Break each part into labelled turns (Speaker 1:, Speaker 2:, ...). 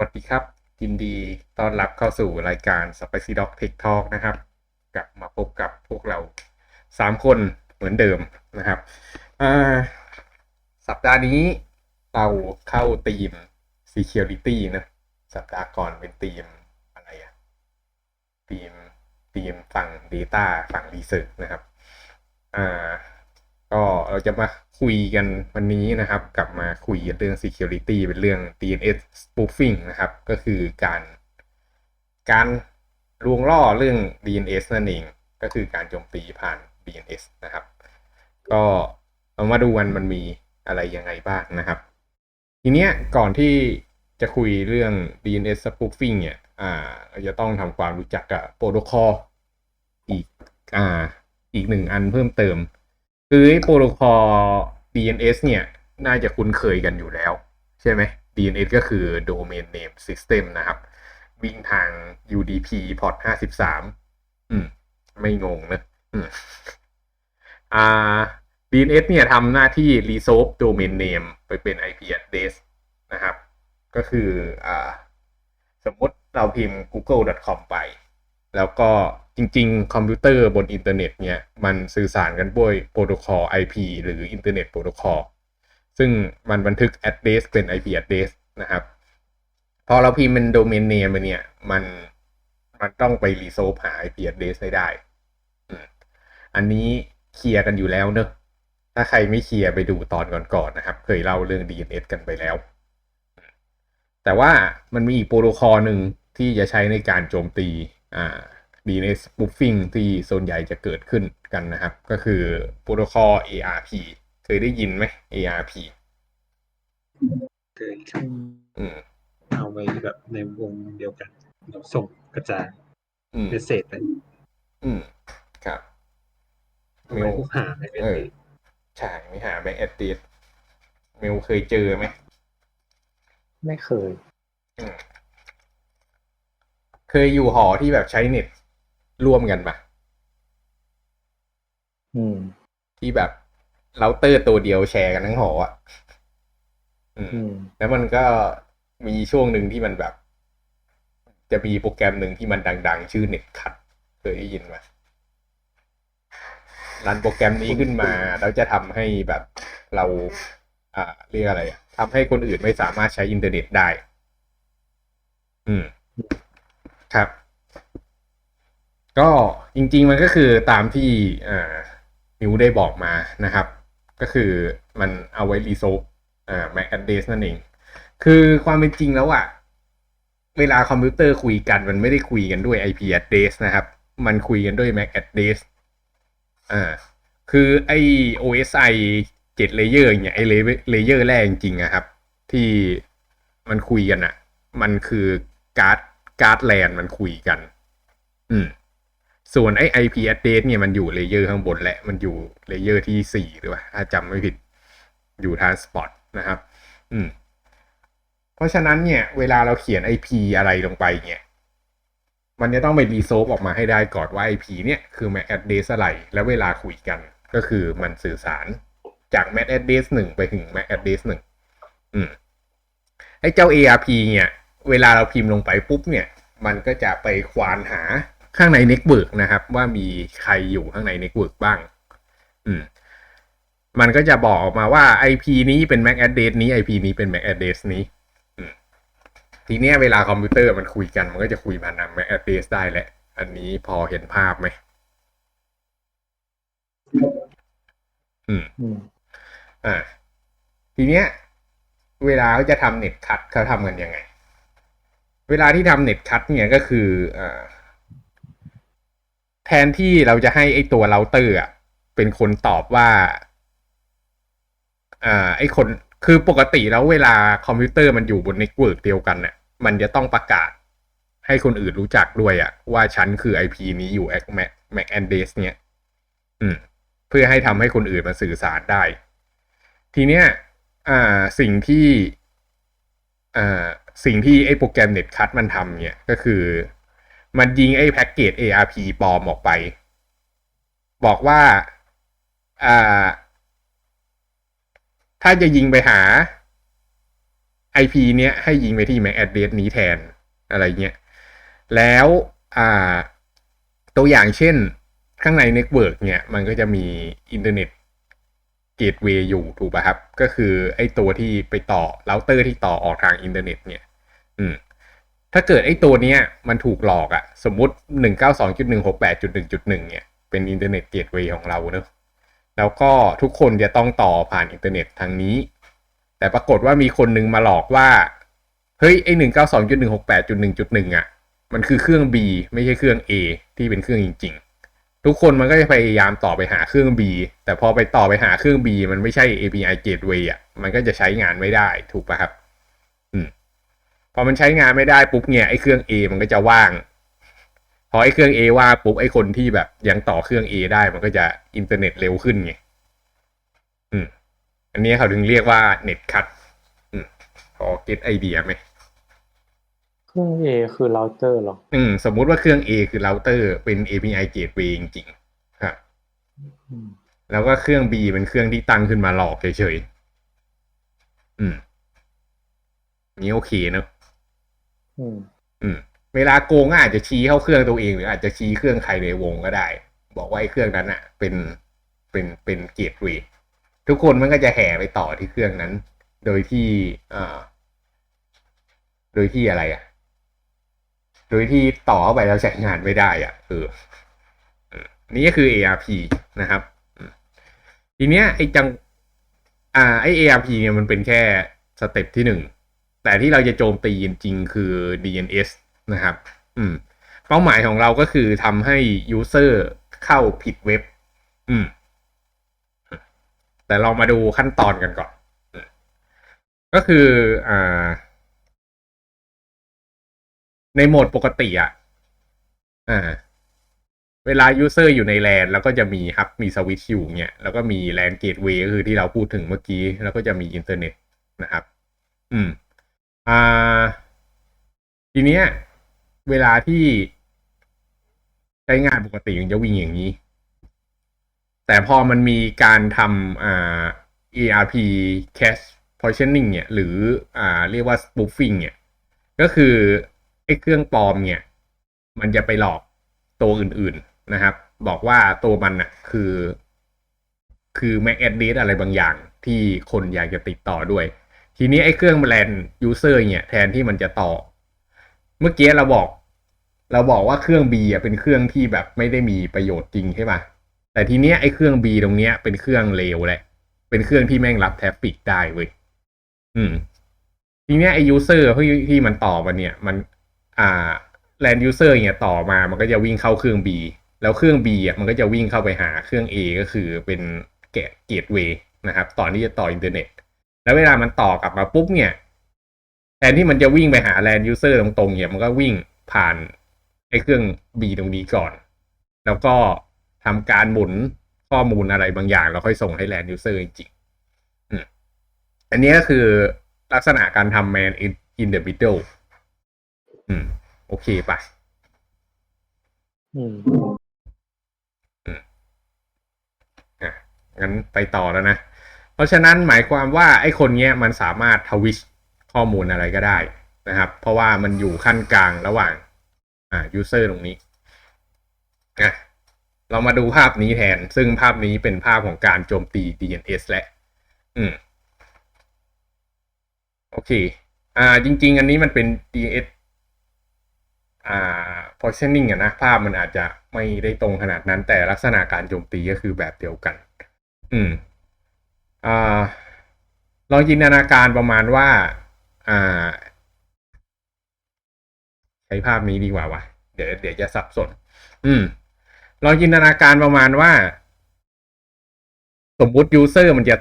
Speaker 1: วัสดีครับ ยินดีต้อนรับเข้าสู่รายการ Spicy Dog Tech Talk นะครับ กลับมาพบกับพวกเรา 3 คนเหมือนเดิมนะครับสัปดาห์นี้เราเข้าทีม Security นะ สัปดาห์ก่อนเป็นทีมอะไรอะทีมทีมฝั่ง Data ฝั่ง Research นะครับ อ่า ก็เราจะมา คุยกันวันนี้นะครับ กลับมาคุยเรื่อง security เป็นเรื่อง DNS spoofing นะครับ ก็คือการการลวงล่อเรื่อง DNS นั่นเอง ก็คือการโจมตีผ่าน DNS นะครับ ก็เรามาดูกันมันมีอะไรยังไงบ้างนะครับ ทีเนี้ยก่อนที่จะคุยเรื่อง DNS spoofing เนี่ย อ่าเราจะต้องทำความรู้จักกับโปรโตคอลอีก อ่า อีกหนึ่งอันเพิ่มเติม คือโปรโตคอล DNS เนี่ย น่าจะคุ้นเคยกันอยู่แล้ว ใช่ไหม DNS ก็คือ Domain Name System นะครับ วิ่งทาง UDP port 53 อืม ไม่งงนะอืมอ่า DNS เนี่ยทำหน้าที่ resolve domain name ไปเป็น IP address นะครับ ก็คืออ่าสมมติเราพิมพ์ google.com ไป แล้วก็ จริง ๆ คอมพิวเตอร์บนอินเทอร์เน็ตเนี่ยมันสื่อสารกันด้วยโปรโตคอล IP หรือ Internet Protocol ซึ่งมันบันทึก address เป็น IP address นะครับ พอเราพิมพ์เป็น domain name ไปเนี่ยมันมันต้องไป resolve หา IP address ให้ได้ อันนี้เคลียร์กันอยู่แล้วเนอะถ้าใครไม่เคลียร์ไปดูตอนก่อนๆนะครับ เคยเล่าเรื่อง DNS กันไปแล้ว แต่ว่ามันมีอีกโปรโตคอลหนึ่งที่จะใช้ในการโจมตีอ่า DNS spoofing ที่ส่วนใหญ่จะเกิดขึ้นกันนะครับ ก็คือโปรโตคอล ARP เคยได้ยินไหม ARP
Speaker 2: เคยครับ
Speaker 1: อืม
Speaker 2: เอาไว้แบบในวงเดียวกันเราส่งกระจาย
Speaker 1: อืม
Speaker 2: เมสเซจไป
Speaker 1: อืมครับ
Speaker 2: เอาไว้พวกหาในเว็บ
Speaker 1: เออใช่ไม่หาแบ็กแอดดิสเมลเคยเจอไหม
Speaker 3: ไม่เคย
Speaker 1: อืมเคยอยู่หอที่แบบใช้เน็ต ร่วมกันปะ
Speaker 3: อืม
Speaker 1: ที่แบบเราเตอร์ตัวเดียวแชร์กันทั้งหออะอืม
Speaker 3: อืม
Speaker 1: แล้วมันก็มีช่วงหนึ่งที่มันแบบ จะมีโปรแกรมหนึ่งที่มันดัง ๆ ชื่อเน็ตคัทเคยได้ยินไหมรันโปรแกรมนี้ขึ้นมา แล้วจะทำให้แบบเรา อ่า เรียกอะไรอะทำให้คนอื่นไม่สามารถใช้อินเทอร์เน็ตได้ อืม ครับ ก็จริงๆมันก็คือตามที่อ่ามิวได้บอกมานะครับ ก็คือมันเอาไว้รีโซฟอ่า MAC address นั่นเอง คือความเป็นจริงแล้วอะเวลาคอมพิวเตอร์คุยกันมันไม่ได้คุยกันด้วย IP address นะครับ มันคุยกันด้วย MAC address อ่า คือไอ OSI 7 layer เนี่ยไอ layer แรกจริงๆอะครับ ที่มันคุยกันอะมันคือการ์ดการ์ดแลนมันคุยกัน อืม ส่วนไอ IP address เนี่ยมันอยู่เลเยอร์ข้างบนแหละ มันอยู่เลเยอร์ที่สี่หรือว่าถ้าจำไม่ผิดอยู่ transport นะครับ อืม เพราะฉะนั้นเนี่ย เวลาเราเขียน IP อะไรลงไปเนี่ย มันจะต้องไปรีโซฟออกมาให้ได้ก่อนว่า IP เนี่ยคือ MAC address อะไร แล้วเวลาคุยกัน ก็คือมันสื่อสารจาก MAC address หนึ่งไปถึง MAC address หนึ่งอืม ไอ้เจ้า ARP เนี่ย เวลาเราพิมพ์ลงไปปุ๊บเนี่ย มันก็จะไปควานหา ข้างในเน็ตเวิร์กนะครับ ว่ามีใครอยู่ข้างในเน็ตเวิร์กบ้าง อืม มันก็จะบอกออกมาว่า IP นี้เป็น MAC address นี้ IP นี้เป็น MAC address นี้อืมทีเนี้ยเวลาคอมพิวเตอร์มันคุยกัน มันก็จะคุยผ่านทาง MAC address ได้แหละ อันนี้พอเห็นภาพไหมอืม
Speaker 3: อืม
Speaker 1: อ่า ทีเนี้ย เวลาเขาจะทำเน็ตคัทเขาทำกันยังไง เวลาที่ทำเน็ตคัทเนี่ยก็คืออ่า แทนที่เราจะให้ไอตัวเราเตอร์เป็นคนตอบว่า อ่า ไอคนคือปกติแล้วเวลาคอมพิวเตอร์มันอยู่บนเน็ตเวิร์กเดียวกันเนี่ยมันจะต้องประกาศให้คนอื่นรู้จักด้วยอะว่าฉันคือ IP นี้อยู่ Mac Mac a d r e s s เนี่ย อืม เพื่อให้ทำให้คนอื่นมาสื่อสารได้ ทีเนี้ย อ่า สิ่งที่ อ่า สิ่งที่ไอ้โปรแกรม Netcut มันทำเนี่ย ก็คือ มันยิงไอ้แพ็กเกจ ARP ปลอมออกไป บอกว่าอ่า ถ้าจะยิงไปหา IP เนี้ยให้ยิงไปที่ MAC address นี้แทนอะไรเงี้ย แล้วอ่าตัวอย่างเช่น ข้างในเน็ตเวิร์กเนี่ย มันก็จะมีอินเทอร์เน็ตเกตเวย์อยู่ถูกป่ะครับ ก็คือไอ้ตัวที่ไปต่อเราเตอร์ที่ต่อออกทางอินเทอร์เน็ตเนี่ย อืม ถ้าเกิดไอ้ตัวเนี้ยมันถูกหลอกอะสมมุติ 192.168.1.1 เนี่ย เป็นอินเทอร์เน็ตเกตเวย์ของเราเนอะแล้วก็ทุกคนจะต้องต่อผ่านอินเทอร์เน็ตทางนี้ แต่ปรากฏว่ามีคนนึงมาหลอกว่า เฮ้ย ไอ้ 192.168.1.1 อะ มันคือเครื่อง B ไม่ใช่เครื่อง A ที่เป็นเครื่องจริง ๆ ทุกคนมันก็จะพยายามต่อไปหาเครื่อง B แต่พอไปต่อไปหาเครื่อง B มันไม่ใช่ API gateway อะ มันก็จะใช้งานไม่ได้ถูกป่ะครับ พอมันใช้งานไม่ได้ปุ๊บเนี่ยไอ้เครื่อง A มันก็จะว่าง พอไอ้เครื่อง A ว่างปุ๊บไอ้คนที่แบบยังต่อเครื่อง A ได้มันก็จะอินเทอร์เน็ตเร็วขึ้นไงอืม อันนี้เขาถึงเรียกว่าเน็ตคัทอืมพอเก็ตไอเดียไหม
Speaker 3: เครื่อง A คือเราเตอร์หรอ
Speaker 1: อืม สมมุติว่าเครื่อง A คือเราเตอร์เป็น API gateway จริงๆครับ
Speaker 3: อืม
Speaker 1: แล้วก็เครื่อง B เป็นเครื่องที่ตั้งขึ้นมาหลอกเฉยๆ อืม นี่โอเคเนอะ
Speaker 3: อืม
Speaker 1: อืม เวลาโกงอาจจะชี้เข้าเครื่องตัวเองหรืออาจจะชี้เครื่องใครในวงก็ได้ บอกว่าไอ้เครื่องนั้นอะ เป็นเป็นเป็นเกตเวย์ทุกคนมันก็จะแห่ไปต่อที่เครื่องนั้น โดยที่อ่าโดยที่อะไรอะ โดยที่ต่อไปแล้วใช้งานไม่ได้อะเออนี่ก็คือ ARP นะครับ ทีเนี้ยไอ้จัง อ่า ไอ้ ARP เนี่ยมันเป็นแค่สเต็ปที่หนึ่ง แต่ที่เราจะโจมตีจริงๆ คือ DNS นะครับ อืม เป้าหมายของเราก็คือทำให้ user เข้าผิดเว็บ อืม แต่เรามาดูขั้นตอนกันก่อน ก็คืออ่าในโหมดปกติอะ อ่า เวลา user อยู่ในแลนแล้วก็จะมีครับมีสวิตช์อยู่เนี่ย แล้วก็มีแลนเกตเวย์ก็คือที่เราพูดถึงเมื่อกี้ แล้วก็จะมีอินเทอร์เน็ตนะครับ อืม อ่า ทีเนี้ย เวลาที่ใช้งานปกติมันจะวิ่งอย่างนี้ แต่พอมันมีการทำอ่า ERP cache positioning เนี่ย หรืออ่าเรียกว่า spoofing เนี่ย ก็คือไอ้เครื่องปลอมเนี่ย มันจะไปหลอกตัวอื่นๆนะครับ บอกว่าตัวมันน่ะคือ คือ MAC address อะไรบางอย่างที่คนอยากจะติดต่อด้วย ทีนี้ไอ้เครื่องแลน user เนี่ยแทนที่มันจะต่อ เมื่อกี้เราบอก เราบอกว่าเครื่อง B อะเป็นเครื่องที่แบบไม่ได้มีประโยชน์จริงใช่ป่ะแต่ทีเนี้ยไอ้เครื่อง B ตรงเนี้ยเป็นเครื่องเลวแหละ เป็นเครื่องที่แม่งรับแทฟฟิกได้เว้ยอืม ทีเนี้ยไอ้ user ที่ที่มันต่อมาเนี่ย มัน อ่า land user เนี่ยต่อมามันก็จะวิ่งเข้าเครื่อง B แล้วเครื่อง B อะมันก็จะวิ่งเข้าไปหาเครื่อง A ก็คือเป็นเกตเกตเวย์นะครับตอนที่จะต่ออินเทอร์เน็ต แล้วเวลามันต่อกลับมาปุ๊บเนี่ยแทนที่มันจะวิ่งไปหา land user ตรงๆเนี่ยมันก็วิ่งผ่านไอ้เครื่อง B ตรงนี้ก่อน แล้วก็ทำการหมุนข้อมูลอะไรบางอย่าง แล้วค่อยส่งให้ land user จริงๆอืมอันนี้ก็คือลักษณะการทำ man in in the middle อืม โอเคปะ
Speaker 3: อืม
Speaker 1: อะงั้นไปต่อแล้วนะ เพราะฉะนั้นหมายความว่าไอ้คนเนี้ยมันสามารถทวิชข้อมูลอะไรก็ได้นะครับ เพราะว่ามันอยู่ขั้นกลางระหว่างอ่า user ตรงนี้อะเรามาดูภาพนี้แทน ซึ่งภาพนี้เป็นภาพของการโจมตี DNS และ อืม โอเค อ่า จริง ๆ อันนี้มันเป็น DNS อ่า positioning อะนะ ภาพมันอาจจะไม่ได้ตรงขนาดนั้น แต่ลักษณะการโจมตีก็คือแบบเดียวกัน อืม ลองจินตนาการประมาณว่าอ่าใช้ภาพนี้ดีกว่าวะเดี๋ยวเดี๋ยวจะสับสน อืม ลองจินตนาการประมาณว่า สมมุติยูเซอร์มันจะ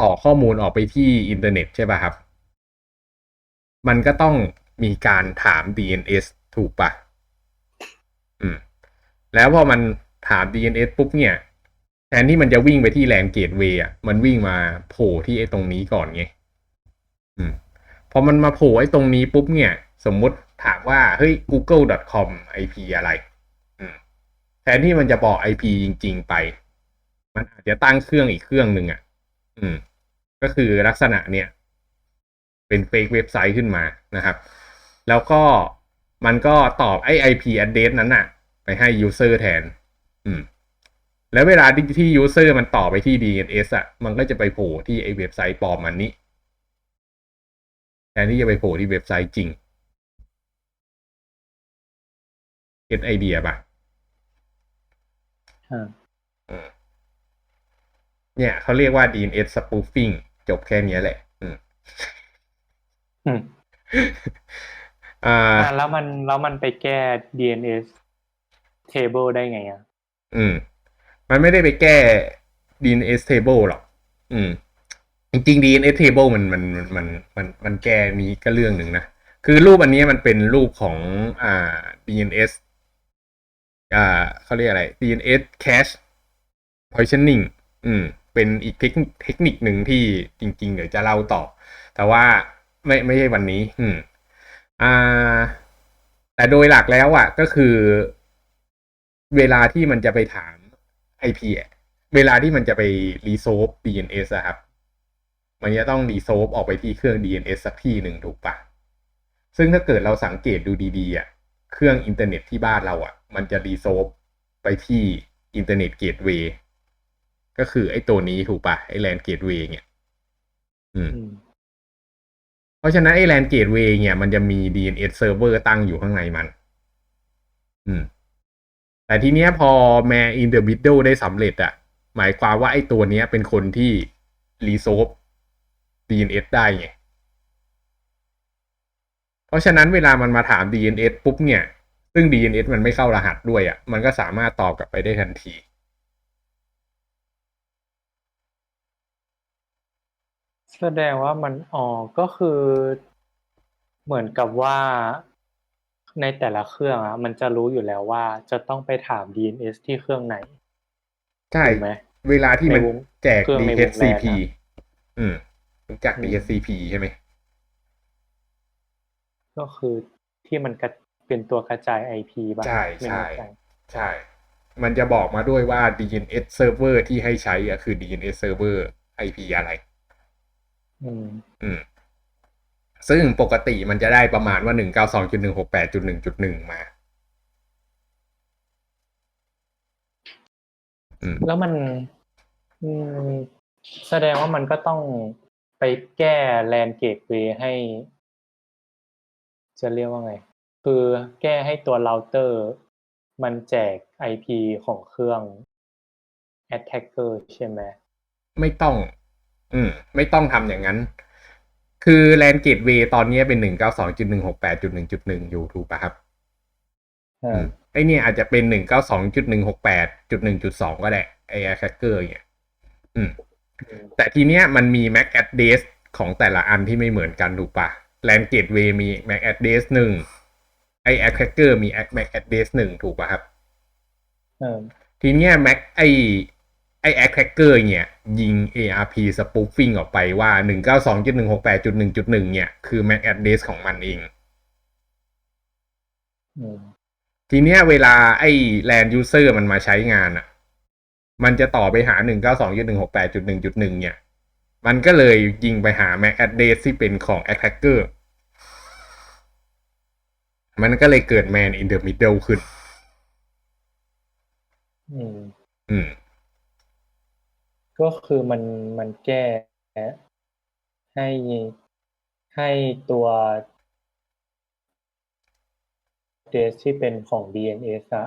Speaker 1: ต่อข้อมูลออกไปที่อินเทอร์เน็ตใช่ป่ะครับ มันก็ต้องมีการถาม DNS ถูกปะอืม แล้วพอมันถาม DNS ปุ๊บเนี่ย ทนที่มันจะวิ่งไปที่แลนเกตเวย์อะมันวิ่งมาโผล่ที่ไอ้ตรงนี้ก่อนไงอืมพอมันมาโผล่ไอ้ตรงนี้ปุ๊บเนี่ย สมมติถามว่าเฮ้ย google.com IP อะไร อืมแทนที่มันจะบอก IP จริง ๆ ไป มันอาจจะตั้งเครื่องอีกเครื่องหนึ่งอะ อืม ก็คือลักษณะเนี่ย เป็นเฟกเว็บไซต์ขึ้นมานะครับ แล้วก็มันก็ตอบไอ้ IP address นั้นน่ะ ไปให้ user แทน อืม แล้วเวลาที่ที่ user มันต่อไปที่ DNS อะ มันก็จะไปโผล่ที่ไอ้เว็บไซต์ปลอมมันนี้แทนที่จะไปโผล่ที่เว็บไซต์จริงเก็ตไอเดียป่ะ
Speaker 3: อ่า
Speaker 1: อืมเนี่ยเขาเรียกว่า DNS spoofing จบแค่เนี้ยแหละ อืม
Speaker 3: อืม
Speaker 1: อ่า
Speaker 3: อ่าแล้วมันแล้วมันไปแก้ DNS table ได้ไงอะ
Speaker 1: อืม มันไม่ได้ไปแก้ DNS table หรอก อืม จริงๆ DNS table มันมันมันมันมันแก้นี้ก็เรื่องหนึ่งนะ คือรูปอันนี้มันเป็นรูปของอ่า DNS อ่าเขาเรียกอะไร DNS cache positioning อืม เป็นอีกเทคนิคเทคนิคหนึ่งที่จริง ๆ เดี๋ยวจะเล่าต่อ แต่ว่าไม่ไม่ใช่วันนี้ อืม อ่า แต่โดยหลักแล้วอะ ก็คือ เวลาที่มันจะไปถาม IP อะเวลาที่มันจะไปรีโซฟ DNS อะครับ มันจะต้องรีโซฟออกไปที่เครื่อง DNS สักที่หนึ่งถูกปะซึ่งถ้าเกิดเราสังเกตดูดีๆอะเครื่องอินเทอร์เน็ตที่บ้านเราอะมันจะรีโซฟไปที่อินเทอร์เน็ตเกตเวย์ก็คือไอ้ตัวนี้ถูกปะไอ้แลนเกตเวย์เนี่ยอืม
Speaker 3: อืม
Speaker 1: เพราะฉะนั้นไอ้ LAN gateway เนี่ย มันจะมี DNS server ตั้งอยู่ข้างในมัน อืม แต่ทีเนี้ยพอ man in the middle ได้สำเร็จอะหมายความว่าไอ้ตัวเนี้ยเป็นคนที่ resolve DNS ได้ไง เพราะฉะนั้นเวลามันมาถาม DNS ปุ๊บเนี่ย ซึ่ง DNS มันไม่เข้ารหัสด้วยอะมันก็สามารถตอบกลับไปได้ทันที
Speaker 3: แสดงว่ามันอ๋อก็คือเหมือนกับว่า ในแต่ละเครื่องอะมันจะรู้อยู่แล้วว่าจะต้องไปถาม DNS ที่เครื่องไหน
Speaker 1: ใช่
Speaker 3: ถูกไหม
Speaker 1: เวลาที่มัน
Speaker 3: ในวง
Speaker 1: แจก
Speaker 3: เครื่องในวง
Speaker 1: DHCP
Speaker 3: แลนอะ
Speaker 1: อืมรู้จัก
Speaker 3: อืม
Speaker 1: DHCP ใช่ไหม
Speaker 3: ก็คือที่มันกระเป็นตัวกระจาย IP บ้าง
Speaker 1: ใช่
Speaker 3: ไม่
Speaker 1: ใช่
Speaker 3: แน่ใจ
Speaker 1: ใช่ มันจะบอกมาด้วยว่า DNS server ที่ให้ใช้อะคือ DNS server IP อะไร
Speaker 3: อืม
Speaker 1: อืม ซึ่งปกติมันจะได้ประมาณว่าหนึ่งเก้าสองจุดหนึ่งหกแปดจุดหนึ่งจุดหนึ่งมาอืม
Speaker 3: แล้วมันอืมแสดงว่ามันก็ต้องไปแก้แลนเกตเวย์ให้ จะเรียกว่าไง คือแก้ให้ตัวเราเตอร์ มันแจก IP ของเครื่อง attacker ใช่ไหม
Speaker 1: ไม่ต้อง อืม ไม่ต้องทำอย่างนั้น คือ LAN gateway ตอนนี้เป็นหนึ่งเก้าสองจุดหนึ่งหกแปดจุดหนึ่งจุดหนึ่งอยู่ถูกปะครับ
Speaker 3: อ่า
Speaker 1: ไอเนี่ยอาจจะเป็นหนึ่งเก้าสองจุดหนึ่งหกแปดจุดหนึ่งจุดสองก็ได้ไอ attacker เนี่ยอืม แต่ทีเนี้ยมันมี MAC address ของแต่ละอันที่ไม่เหมือนกันถูกปะ LAN gateway มี MAC address หนึ่งไอ attacker มี MAC address หนึ่งถูกปะครับ
Speaker 3: เออ
Speaker 1: ทีเนี้ย MAC ไอ ไอ attacker เนี่ย ยิง ARP spoofing ออกไปว่า 192.168.1.1 เนี่ย คือ MAC address ของมันเอง
Speaker 3: อืม
Speaker 1: ทีเนี้ยเวลาไอ้ LAN user มันมาใช้งานอะ มันจะต่อไปหา 192.168.1.1 เนี่ย มันก็เลยยิงไปหา MAC address ที่เป็นของ attacker มันก็เลยเกิด man in the middle ขึ้น
Speaker 3: อืม
Speaker 1: อืม
Speaker 3: ก็คือมันมันแก้ให้ให้ตัว address ที่เป็นของ DNS อะ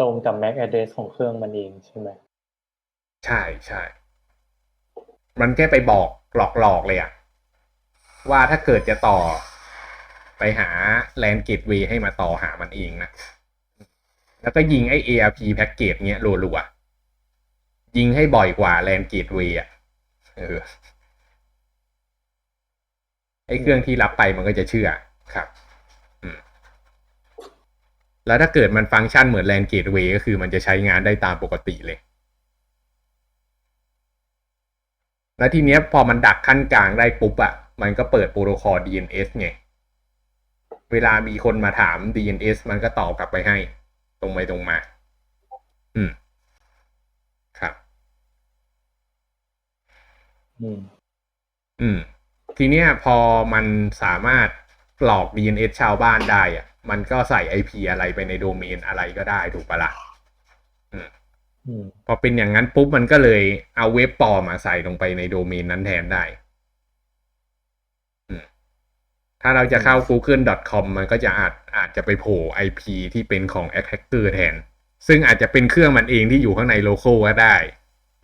Speaker 3: ตรงกับ MAC address ของเครื่องมันเองใช่ไหม
Speaker 1: ใช่ใช่มันแค่ไปบอกหลอกหลอกๆเลยอะว่าถ้าเกิดจะต่อไปหา LAN gateway ให้มาต่อหามันเองนะ แล้วก็ยิงไอ้ ARP package เนี้ยรัวๆ ยิงให้บ่อยกว่า LAN gateway อะเออไอ้เครื่องที่รับไปมันก็จะเชื่อครับแล้วถ้าเกิดมันฟังก์ชันเหมือน LAN gateway ก็คือมันจะใช้งานได้ตามปกติเลย แล้วทีเนี้ยพอมันดักขั้นกลางได้ปุ๊บอะมันก็เปิดโปรโตคอล DNS ไง เวลามีคนมาถาม DNS มันก็ตอบกลับไปให้ ตรงไปตรงมา อืม ครับ
Speaker 3: อืม
Speaker 1: อืม ทีเนี้ยพอมันสามารถหลอก DNS ชาวบ้านได้อะมันก็ใส่ IP อะไรไปในโดเมนอะไรก็ได้ถูกปะละ่ะ
Speaker 3: อืม
Speaker 1: พอเป็นอย่างนั้นปุ๊บมันก็เลยเอาเว็บปลอมมาใส่ลงไปในโดเมนนั้นแทนได้อืมถ้าเราจะเข้า google.com มันก็จะอาจอาจจะไปโผล่ IP ที่เป็นของ attacker แทน ซึ่งอาจจะเป็นเครื่องมันเองที่อยู่ข้างในโลโก้ก็ได้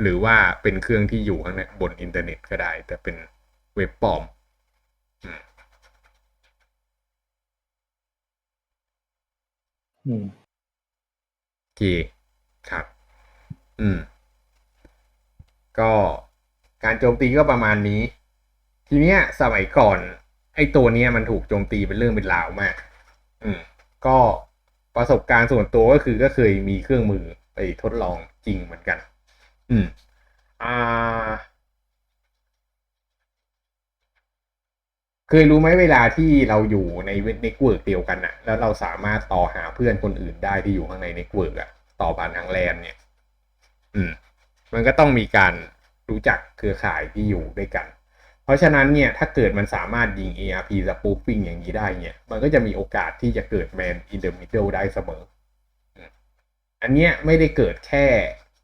Speaker 1: หรือว่าเป็นเครื่องที่อยู่ข้างในบนอินเทอร์เน็ตก็ได้ แต่เป็นเว็บปลอม
Speaker 3: อืม
Speaker 1: โอเคครับ อืม ก็การโจมตีก็ประมาณนี้ ทีเนี้ย สมัยก่อน ไอ้ตัวเนี้ยมันถูกโจมตีเป็นเรื่องเป็นราวมาก อืม ก็ประสบการณ์ส่วนตัวก็คือก็เคยมีเครื่องมือไปทดลองจริงเหมือนกัน อืม อ่า เคยรู้ไหมเวลาที่เราอยู่ในเน็ตเวิร์กเดียวกันอะแล้วเราสามารถต่อหาเพื่อนคนอื่นได้ที่อยู่ข้างในเน็ตเวิร์กอะต่อผ่านทางแลนเนี่ย อืม มันก็ต้องมีการรู้จักเครือข่ายที่อยู่ด้วยกัน เพราะฉะนั้นเนี่ย ถ้าเกิดมันสามารถยิง ARP spoofing อย่างนี้ได้เนี่ย มันก็จะมีโอกาสที่จะเกิด man in the middle ได้เสมอ อันเนี้ยไม่ได้เกิดแค่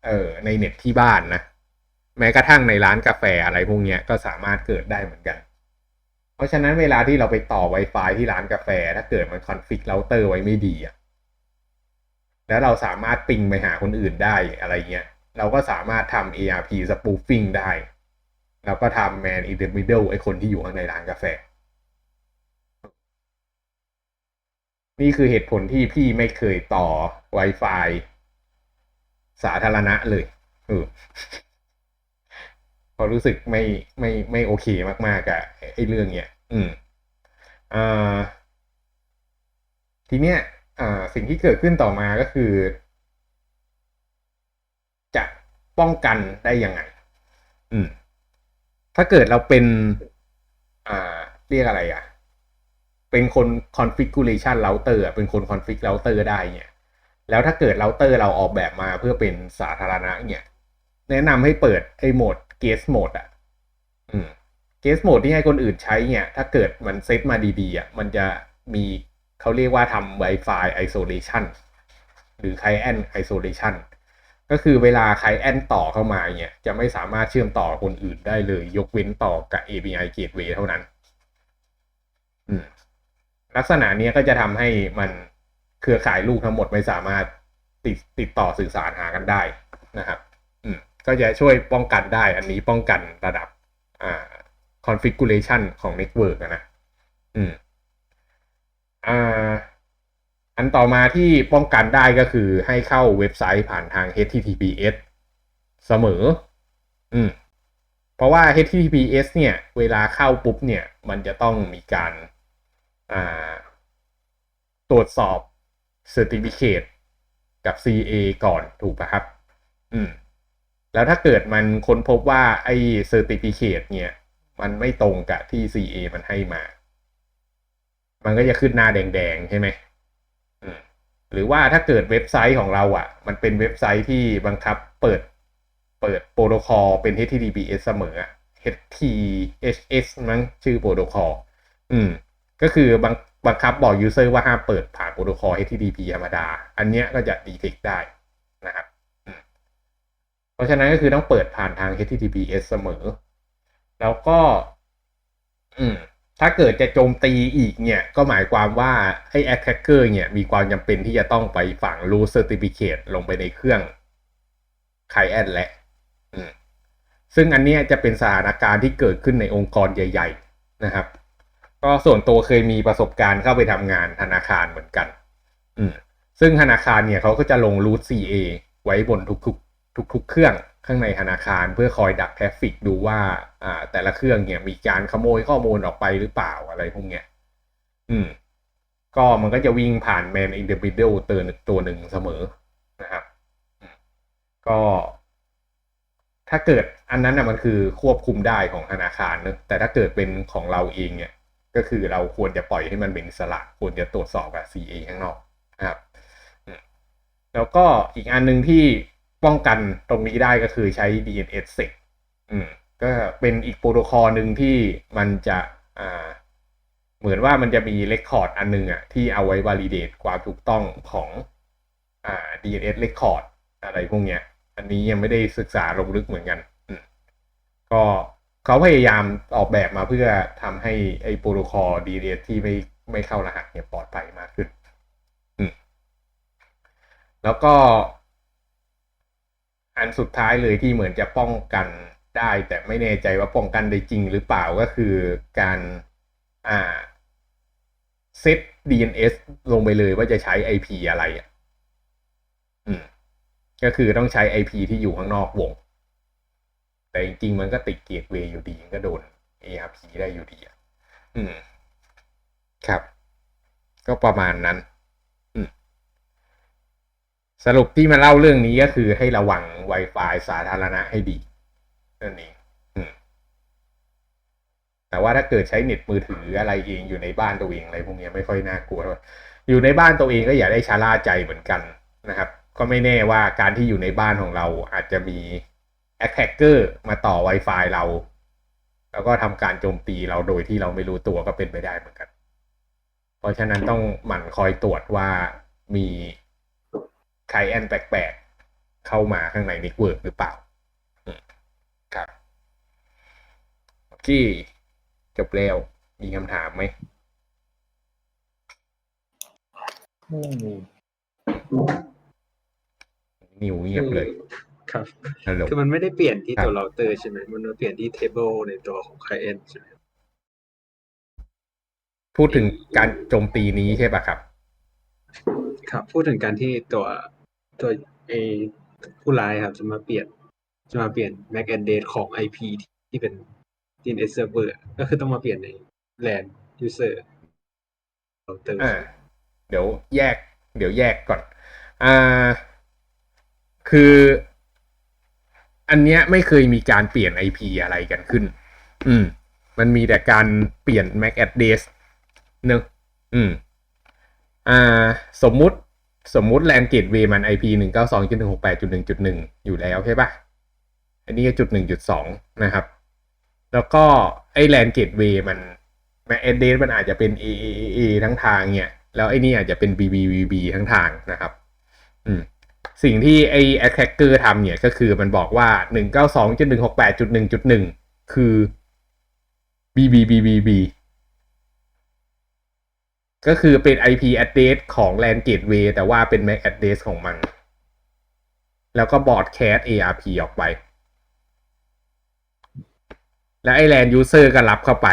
Speaker 1: เออในเน็ตที่บ้านนะ แม้กระทั่งในร้านกาแฟอะไรพวกเนี้ยก็สามารถเกิดได้เหมือนกัน เพราะฉะนั้นเวลาที่เราไปต่อ Wi-Fi ที่ร้านกาแฟ ถ้าเกิดมันคอนฟิกเราเตอร์ไว้ไม่ดีอะแล้วเราสามารถปิงไปหาคนอื่นได้อะไรเงี้ยเราก็สามารถทำ ARP spoofing ได้ แล้วก็ทำ man in the middle ไอคนที่อยู่ข้างในร้านกาแฟ นี่คือเหตุผลที่พี่ไม่เคยต่อ Wi-Fi สาธารณะเลยเออพอรู้สึกไม่ไม่ไม่โอเคมากๆกับไอ้เรื่องเนี้ยอืมอ่าทีเนี้ยอ่าสิ่งที่เกิดขึ้นต่อมาก็คือ จะป้องกันได้ยังไง อืม ถ้าเกิดเราเป็น อ่า เรียกอะไรอะ เป็นคน configuration router อะเป็นคน config router ได้เนี่ย แล้วถ้าเกิด router เราออกแบบมาเพื่อเป็นสาธารณะเนี่ย แนะนำให้เปิดไอ้โหมด guest mode อะอืม guest mode ที่ให้คนอื่นใช้เนี่ย ถ้าเกิดมันเซตมาดีๆอะมันจะมีเขาเรียกว่าทำ Wi-Fi isolation หรือ client isolation ก็คือเวลา client ต่อเข้ามาเนี่ย จะไม่สามารถเชื่อมต่อคนอื่นได้เลย ยกเว้นต่อกับ API gateway เท่านั้นอืมลักษณะเนี้ยก็จะทำให้มัน เครือข่ายลูกทั้งหมดไม่สามารถติดติดต่อสื่อสารหากันได้นะครับ อืมก็จะช่วยป้องกันได้ อันนี้ป้องกันระดับอ่า configuration ของ network นะอืมอ่าอันต่อมาที่ป้องกันได้ก็คือให้เข้าเว็บไซต์ผ่านทาง HTTPS เสมอ อืม เพราะว่า HTTPS เนี่ย เวลาเข้าปุ๊บเนี่ย มันจะต้องมีการ อ่า ตรวจสอบ Certificate กับ CA ก่อนถูกป่ะครับ อืม แล้วถ้าเกิดมันค้นพบว่าไอ้ Certificate เนี่ย มันไม่ตรงกับที่ CA มันให้มา มันก็จะขึ้นหน้าแดงๆ ใช่ไหมอืมหรือว่าถ้าเกิดเว็บไซต์ของเราอะ มันเป็นเว็บไซต์ที่บังคับเปิดเปิดโปรโตคอลเป็น HTTPS เสมอ HTHS มั้งชื่อโปรโตคอลอืม ก็คือบัง บังคับบอก user ว่าห้ามเปิดผ่านโปรโตคอล HTTP ธรรมดา อันเนี้ยก็จะ detect ได้นะครับ เพราะฉะนั้นก็คือต้องเปิดผ่านทาง HTTPS เสมอ แล้วก็ อืมถ้าเกิดจะโจมตีอีกเนี่ย ก็หมายความว่าให้ attacker เนี่ย มีความจำเป็นที่จะต้องไปฝัง root certificate ลงไปในเครื่อง client และซึ่งอันนี้จะเป็นสถานการณ์ที่เกิดขึ้นในองค์กรใหญ่ ๆ นะครับ ก็ส่วนตัวเคยมีประสบการณ์เข้าไปทำงานธนาคารเหมือนกัน อืมซึ่งธนาคารเนี่ยเขาก็จะลง root CA ไว้บนทุกๆ ทุกๆ เครื่องข้างในธนาคารเพื่อคอยดักแทฟฟิกดูว่าอ่า แต่ละเครื่องเนี่ยมีการขโมยข้อมูลออกไปหรือเปล่าอะไรพวกเนี้ยอืม ก็มันก็จะวิ่งผ่าน man in the middle ตัวตัวหนึ่งเสมอนะครับก็ ถ้าเกิดอันนั้นน่ะมันคือควบคุมได้ของธนาคารเนอะแต่ถ้าเกิดเป็นของเราเองเนี่ย ก็คือเราควรจะปล่อยให้มันเป็นอิสระควรจะตรวจสอบกับ CA ข้างนอกนะครับ แล้วก็อีกอันหนึ่งที่ป้องกันตรงนี้ได้ก็คือใช้ DNS sec อืมก็เป็นอีกโปรโตคอลหนึ่งที่มันจะอ่าเหมือนว่ามันจะมีเรคคอร์ดอันหนึงอะที่เอาไว้ validate ความถูกต้องของอ่า DNS record อะไรพวกเนี้ย อันนี้ยังไม่ได้ศึกษาลงลึกเหมือนกันอืมก็ เขาพยายามออกแบบมาเพื่อทำให้ไอ้โปรโตคอล DNS ที่ไม่ไม่เข้ารหัสเนี่ยปลอดภัยมากขึ้น แล้วก็ อันสุดท้ายเลยที่เหมือนจะป้องกันได้ แต่ไม่แน่ใจว่าป้องกันได้จริงหรือเปล่าก็คือการอ่าเซต DNS ลงไปเลยว่าจะใช้ IP อะไรอะ อืม ก็คือต้องใช้ IP ที่อยู่ข้างนอกวง แต่จริงๆมันก็ติดเกตเวอยู่ดีก็โดน ARP ได้อยู่ดีอะอืม ครับ ก็ประมาณนั้น อืม สรุปที่มาเล่าเรื่องนี้ก็คือให้ระวัง Wi-Fi สาธารณะให้ดีนั่นเองแต่ว่าถ้าเกิดใช้เน็ตมือถืออะไรเองอยู่ในบ้านตัวเองอะไรพวกนี้ไม่ค่อยน่ากลัวเท่าไหร่อยู่ในบ้านตัวเองก็อย่าได้ชะล่าใจเหมือนกันนะครับ ก็ไม่แน่ว่าการที่อยู่ในบ้านของเราอาจจะมี attacker มาต่อ Wi-Fi เรา แล้วก็ทำการโจมตีเราโดยที่เราไม่รู้ตัวก็เป็นไปได้เหมือนกัน เพราะฉะนั้นต้องหมั่นคอยตรวจว่ามีใครแอนแปลกๆเข้ามาข้างในเน็ตเวิร์กหรือเปล่าอืมครับโอเคจบแล้ว มีคำถามไหม
Speaker 3: ไม่มี
Speaker 1: นิวเงียบเลย
Speaker 2: ครับ
Speaker 1: ฮัลโหล
Speaker 2: คือมันไม่ได้เปลี่ยนที่
Speaker 1: ครับ
Speaker 2: ตัวเราเตอร์ใช่ไหมมันมาเปลี่ยนที่ table ในตัวของ client ใช่ไหม
Speaker 1: พูดถึงการโจมตีนี้ใช่ปะครับ
Speaker 2: ครับ พูดถึงการที่ตัวตัวเอผู้ร้ายครับ จะมาเปลี่ยน จะมาเปลี่ยน MAC address ของ IP ที่เป็น DNS server ก็คือต้องมาเปลี่ยนใน LAN user เราเตอร์
Speaker 1: อ่าเดี๋ยวแยก เดี๋ยวแยกก่อน อ่า คือ อันเนี้ยไม่เคยมีการเปลี่ยน IP อะไรกันขึ้น อืม มันมีแต่การเปลี่ยน MAC address เนอะอืม อ่า สมมุติสมมุติ LAN gateway มัน IP หนึ่งเก้าสองจุดหนึ่งหกแปดจุดหนึ่งจุดหนึ่งอยู่แล้วใช่ปะอันนี้ก็จุดหนึ่งจุดสองนะครับ แล้วก็ไอ้ LAN gateway มัน MAC address มันอาจจะเป็น AAA ทั้งทางเนี่ย แล้วไอ้นี่อาจจะเป็น BBBB ทั้งทางนะครับ อืม สิ่งที่ไอ้ attacker ทำเนี่ยก็คือมันบอกว่า 192.168.1.1 คือ BBBBB ก็คือเป็น IP address ของ LAN gateway แต่ว่าเป็น MAC address ของมัน แล้วก็ broadcast ARP ออกไป แล้วไอ้ LAN user ก็รับเข้าไป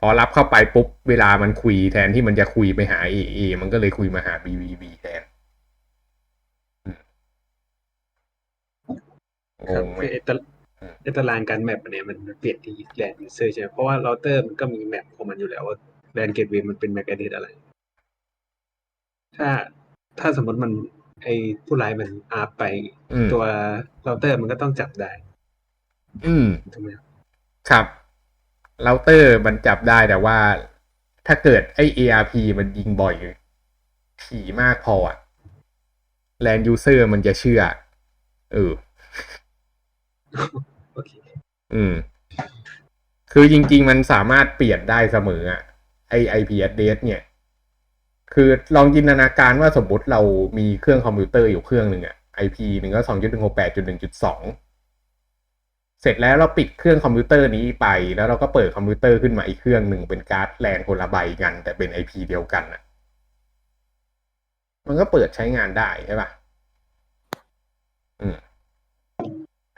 Speaker 1: พอรับเข้าไปปุ๊บ เวลามันคุยแทนที่มันจะคุยไปหา AA มันก็เลยคุยมาหา BBB แทน
Speaker 2: ครับ
Speaker 1: งไหม
Speaker 2: คือไอ้ตะ
Speaker 1: อืม
Speaker 2: ไอ้ตารางการแมปเนี่ยมันเปลี่ยนที่ LAN user ใช่ไหมเพราะว่าเราเตอร์มันก็มีแมปของมันอยู่แล้วว่า LAN gateway มันเป็น MAC address อะไร ถ้าถ้าสมมติมันไอ้ผู้ร้ายมันอาไป
Speaker 1: อืม
Speaker 2: ตัวเราเตอร์มันก็ต้องจับได้
Speaker 1: อืม
Speaker 2: ถูกไหมครับ
Speaker 1: ครับเราเตอร์มันจับได้แต่ว่า ถ้าเกิดไอ้ ARP มันยิงบ่อยถี่มากพออะแลนยูเซอร์มันจะเชื่อเออ
Speaker 2: โอเค
Speaker 1: อืม คือจริง ๆ มันสามารถเปลี่ยนได้เสมออะไอ IP address เนี่ย คือลองจินตนาการว่าสมมติเรามีเครื่องคอมพิวเตอร์อยู่เครื่องหนึ่งอะ IP หนึ่งก็สองจุดหนึ่งหกแปดจุดหนึ่งจุดสองเสร็จแล้วเราปิดเครื่องคอมพิวเตอร์นี้ไป แล้วเราก็เปิดคอมพิวเตอร์ขึ้นมาอีกเครื่องหนึ่งเป็นการ์ดแลนคนละใบกัน แต่เป็น IP เดียวกันอะมันก็เปิดใช้งานได้ใช่ปะอืม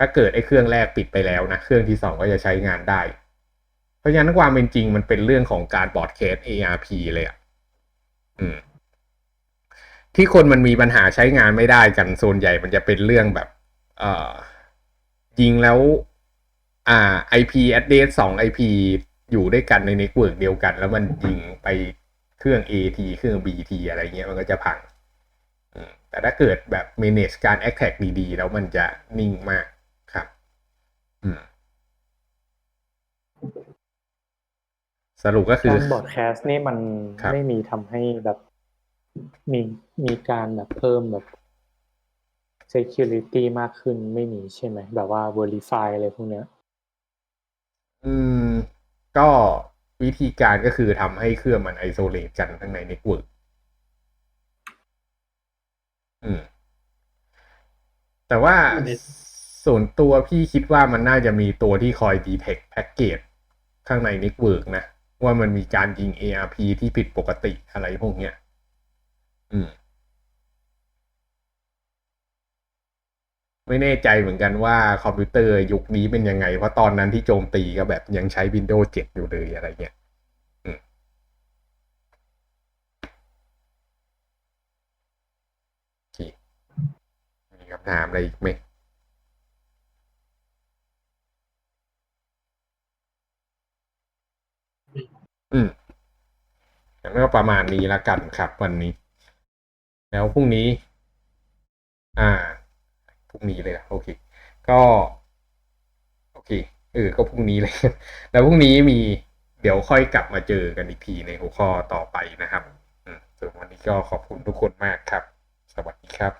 Speaker 1: ถ้าเกิดไอ้เครื่องแรกปิดไปแล้วนะ เครื่องที่สองก็จะใช้งานได้ เพราะฉะนั้นความเป็นจริงมันเป็นเรื่องของการบอร์ดเคส ARP เลยอะอืม ที่คนมันมีปัญหาใช้งานไม่ได้กันโซนใหญ่มันจะเป็นเรื่องแบบ เอ่อ ยิงแล้ว อ่า IP address สอง IP อยู่ด้วยกันในเน็ตเวิร์กเดียวกัน แล้วมันยิงไปเครื่อง AT เครื่อง BT อะไรเงี้ยมันก็จะพังอืมแต่ถ้าเกิดแบบ manage การ attack ดีๆ แล้วมันจะนิ่งมาก สรุปก็คือ
Speaker 3: การบอดแคสต์นี่มัน
Speaker 1: ครับ
Speaker 3: ไม่มีทำให้แบบมีมีการแบบเพิ่มแบบ security มากขึ้นไม่มีใช่ไหม แบบว่า verify อะไรพวกเนี้ย
Speaker 1: อืม ก็วิธีการก็คือทำให้เครื่องมันไอโซเลตกันข้างในเน็ตเวิร์กอืม แต่ว่า
Speaker 2: อันนี้
Speaker 1: ส่วนตัวพี่คิดว่ามันน่าจะมีตัวที่คอยดีเทคแพ็กเกจข้างในน็ตเวิร์กนะ ว่ามันมีการยิง ARP ที่ผิดปกติอะไรพวกเนี้ย อืม ไม่แน่ใจเหมือนกันว่าคอมพิวเตอร์ยุคนี้เป็นยังไง เพราะตอนนั้นที่โจมตีก็แบบยังใช้ Windows 7 อยู่เลยอะไรเงี้ยมีคำถามอะไรอีกไหม อืมงั้นก็ประมาณนี้ละกันครับ วันนี้ แล้วพรุ่งนี้ อ่าพรุ่งนี้เลยนะโอเค ก็ โอเคเออก็พรุ่งนี้เลย แล้วพรุ่งนี้มีเดี๋ยวค่อยกลับมาเจอกันอีกทีในหัวข้อต่อไปนะครับอืมส่วนวันนี้ก็ขอบคุณทุกคนมากครับ สวัสดีครับ